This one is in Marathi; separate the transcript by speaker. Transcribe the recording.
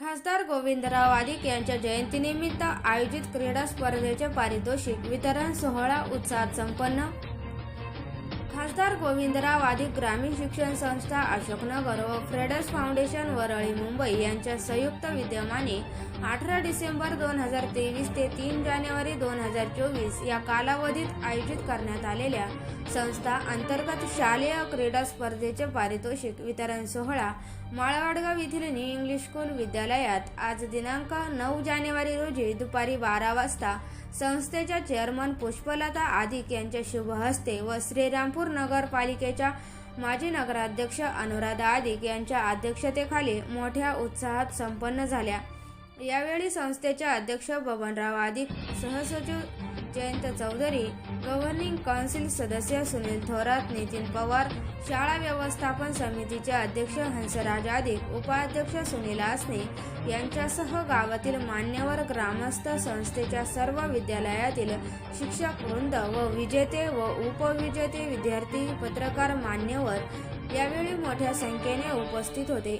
Speaker 1: खासदार गोविंदराव आदिक यांच्या जयंतीनिमित्त आयोजित क्रीडा स्पर्धेचे पारितोषिक वितरण सोहळा उत्साहात संपन्न खासदार गोविंदराव आदिक ग्रामीण शिक्षण संस्था अशोकनगर व फ्रेडर्स फाउंडेशन वरळी मुंबई यांच्या संयुक्त विद्यमाने अठरा डिसेंबर दोन हजार तेवीस ते तीन जानेवारी दोन हजार चोवीस या कालावधीत आयोजित करण्यात आलेल्या संस्था अंतर्गत शालेय क्रीडा स्पर्धेचे पारितोषिक वितरण सोहळा माळवाडगाव येथील न्यू इंग्लिश स्कूल विद्यालयात आज दिनांक नऊ जानेवारी रोजी दुपारी बारा वाजता संस्थेच्या चेअरमन पुष्पलता आदिक यांच्या शुभहस्ते व श्रीरामपूर नगरपालिकेच्या माजी नगराध्यक्ष अनुराधा आदिक यांच्या अध्यक्षतेखाली मोठ्या उत्साहात संपन्न झाल्या. यावेळी संस्थेचे अध्यक्ष बबनराव आदिक सहसचिव जयंत चौधरी गव्हर्निंग काउन्सिल सदस्य सुनील थोरात नितीन पवार शाळा व्यवस्थापन समितीचे अध्यक्ष हंसराज आदिक उपाध्यक्ष सुनील आसने यांच्यासह गावातील मान्यवर ग्रामस्थ संस्थेच्या सर्व विद्यालयातील शिक्षक वृंद व विजेते व उपविजेते विद्यार्थी पत्रकार मान्यवर यावेळी मोठ्या संख्येने उपस्थित होते.